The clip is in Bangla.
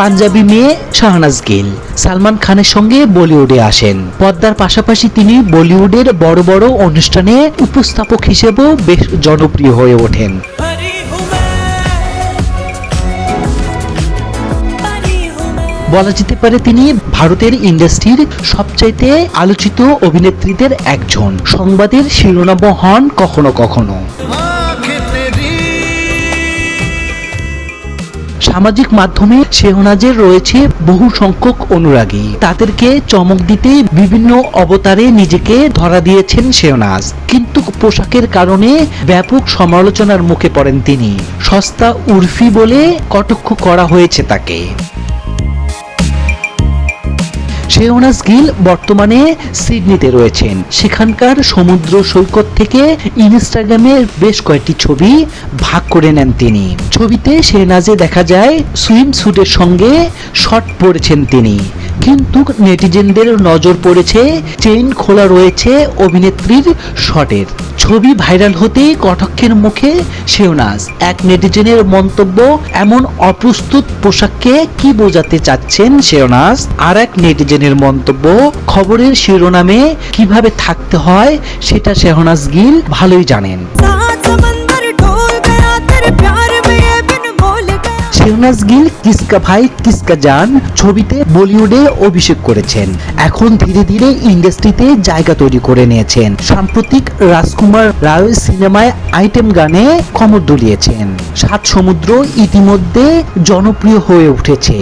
পাঞ্জাবি মেয়ে শাহনাজ গিল। সালমান খানের সঙ্গে বলিউডে আসেন। পদ্মার পাশাপাশি তিনি বলিউডের বড় বড় অনুষ্ঠানে উপস্থাপক হিসেবেও বেশ জনপ্রিয় হয়ে ওঠেন। বলা যেতে পারে তিনি ভারতের ইন্ডাস্ট্রির সবচাইতে আলোচিত অভিনেত্রীদের একজন। সংবাদের শিরোনাম হন কখনো কখনো। সামাজিক মাধ্যমে শেহনাজের রয়েছে বহু সংখ্যক অনুরাগী। তাদেরকে চমক দিতে বিভিন্ন অবতারে নিজেকে ধরা দিয়েছেন শেহনাজ। কিন্তু পোশাকের কারণে ব্যাপক সমালোচনার মুখে পড়েন তিনি। সস্তা উর্ফি বলে কটক্ষ করা হয়েছে তাকে। শেওনাজ গিল বর্তমানে সিডনিতে রয়েছেন। সেখানকার সমুদ্র সৈকত থেকে ইনস্টাগ্রামে বেশ কয়েকটি ছবি ভাগ করে নেন তিনি। ছবিতে শেহনাজে দেখা যায় সুইম স্যুটের সঙ্গে শট পড়েছেন তিনি। কিন্তু নেটিজেনদের নজর পড়েছে, চেইন খোলা রয়েছে অভিনেত্রীর শটের। ছবি ভাইরাল হতে কটাক্ষের মুখে শেওনাজ এক নেটিজেনের মন্তব্য, এমন অপ্রস্তুত পোশাককে কি বোঝাতে চাচ্ছেন শেওনাজ আর এক নেটিজেনের মন্তব্য, খবরের শিরোনামে কীভাবে থাকতে হয় সেটা শেহনাজ গিল ভালোই জানেন। শেহনাজ গিল, কিসকা ভাই, কিসকা জান ছবিতে বলিউডে অভিষেক করেছেন। এখন ধীরে ধীরে ইন্ডাস্ট্রিতে জায়গা তৈরি করে নিয়েছেন। সাম্প্রতিক রাজকুমার রায় সিনেমায় আইটেম গানে খমর দুলিয়েছেন। সাত সমুদ্র ইতিমধ্যে জনপ্রিয় হয়ে উঠেছে।